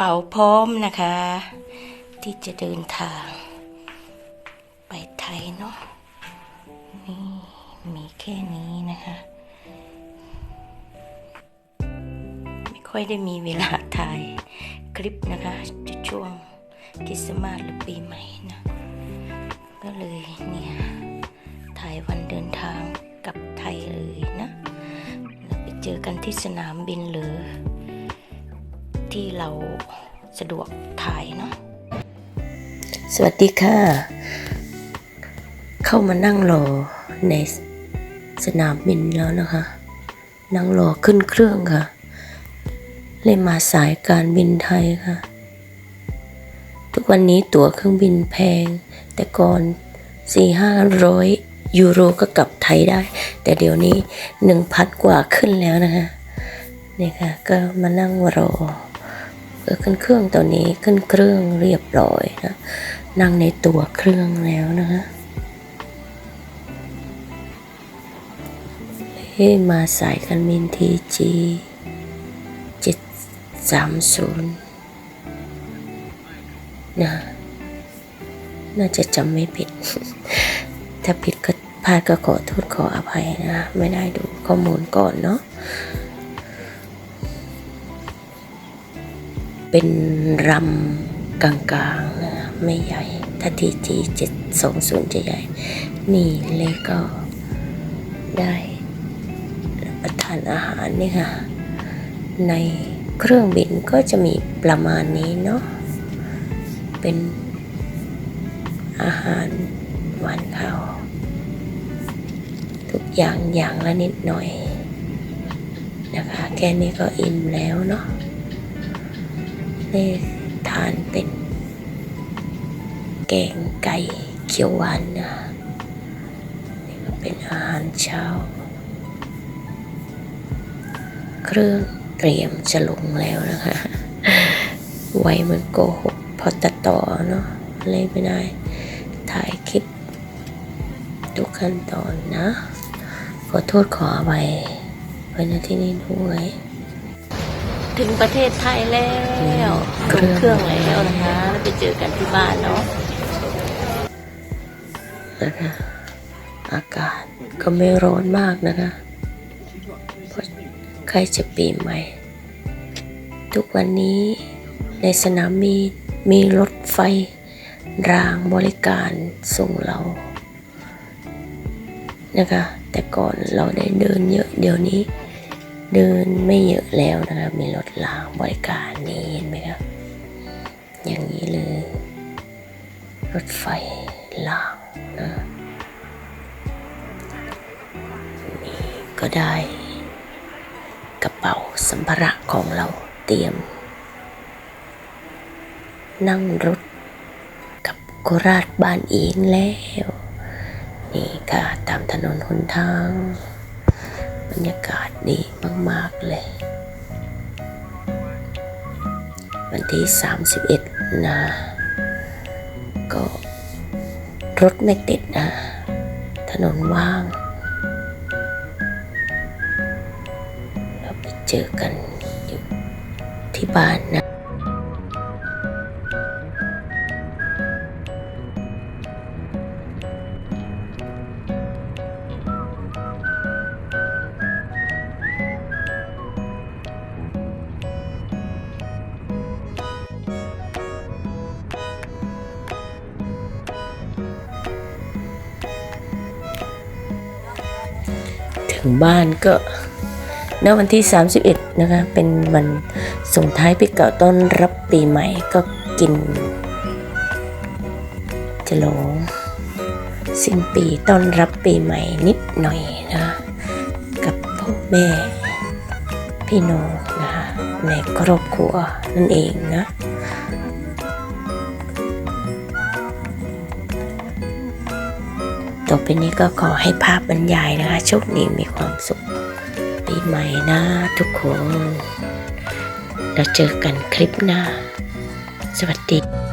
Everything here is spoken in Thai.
เป๋าพร้อมนะคะ ที่จะเดินทาง ไปไทยเนาะนี่มีแค่นี้นะคะ ไม่ค่อยได้มีเวลาถ่ายคลิปนะคะจะช่วงคริสต์มาสหรือปีใหม่นะก็เลยเนี่ยถ่ายวันเดินทางกลับไทยเลยนะแล้วไปเจอกันที่สนามบินหรือ ที่เราสะดวกถ่ายเนาะสวัสดีค่ะ เข้ามานั่งรอในสนามบินแล้วนะคะ นั่งรอขึ้นเครื่องค่ะ เลยมาสายการบินไทยค่ะ ทุกวันนี้ตั๋วเครื่องบินแพง แต่ก่อนสี่ห้าร้อยยูโรก็กลับไทยได้ แต่เดี๋ยวนี้หนึ่งพันกว่าขึ้นแล้วนะคะนี่ค่ะ ก็มานั่งรอ ขึ้นเครื่องตอนนี้ขึ้นเครื่องเรียบร้อยนะนั่งในตัวเครื่องแล้วนะคะเฮ้มาสายการบินทีจีเจ็ดสามศูนย์นะน่าจะจำไม่ผิด ถ้าผิดก็พลาดก็ขอโทษขออภัยนะ ไม่ได้ดูข้อมูลก่อนเนาะ เป็นรำกลางๆนะไม่ใหญ่ ถ้าทีจีเจ็ดสองศูนย์จะใหญ่ นี่เลยก็ได้ประทานอาหารนี่ค่ะ ในเครื่องบินก็จะมีประมาณนี้เนาะ เป็นอาหารหวานข้าวทุกอย่างอย่างละนิดหน่อยนะคะ แค่นี้ก็อิ่มแล้วเนาะ นี่ทานเป็นแกงไก่เขียวหวานนะนี่ก็เป็นอาหารเช้า เครื่องเตรียมจะลงแล้วนะคะ ไว้มือนโกหกพอตัดต่อเนาะเลยไม่ได้ ถ่ายคลิปทุกขั้นตอนนะ ขอโทษขออภัยไว้ณที่นี้ด้วย ถึงประเทศไทยแล้วลงเครื่องแล้วนะคะ แล้วไปเจอกันที่บ้านเนาะนะคะอากาศก็ไม่ร้อนมากนะคะเพราะใกล้จะปีใหม่ ทุกวันนี้ในสนามมีมีรถไฟ รางบริการส่งเรานะคะแต่ก่อนเราได้เดินเยอะเดี๋ยวนี้ เดินไม่เยอะแล้วนะคะมีรถรางบริการนี่เห็นไหมครับอย่างนี้เลย รถไฟรางนะนี่ก็ได้กระเป๋าสัมภาระของเราเตรียม นั่งรถกับโคราชบ้านเองแล้ว นี่ค่ะ ตามถนนหนทาง บรรยากาศดีมาก ๆ เลย วันที่ 31 นะ ก็รถไม่ติดนะ ถนนว่าง เราไปเจอกันอยู่ที่บ้านนะ ถึงบ้านก็ณวันที่ 31 นะคะ เป็นวันส่งท้ายปีเก่าต้อนรับปีใหม่ก็กินจะลงสิ้นปีต้อนรับปีใหม่นิดหน่อยนะกับพ่อแม่ พี่น้องนะคะในครอบครัวนั่นเองนะ ต่อไปนี้ก็ขอให้ภาพบรรยายนะคะโชคดีมีความสุข ปีใหม่นะทุกคน แล้วเจอกันคลิปหน้า สวัสดี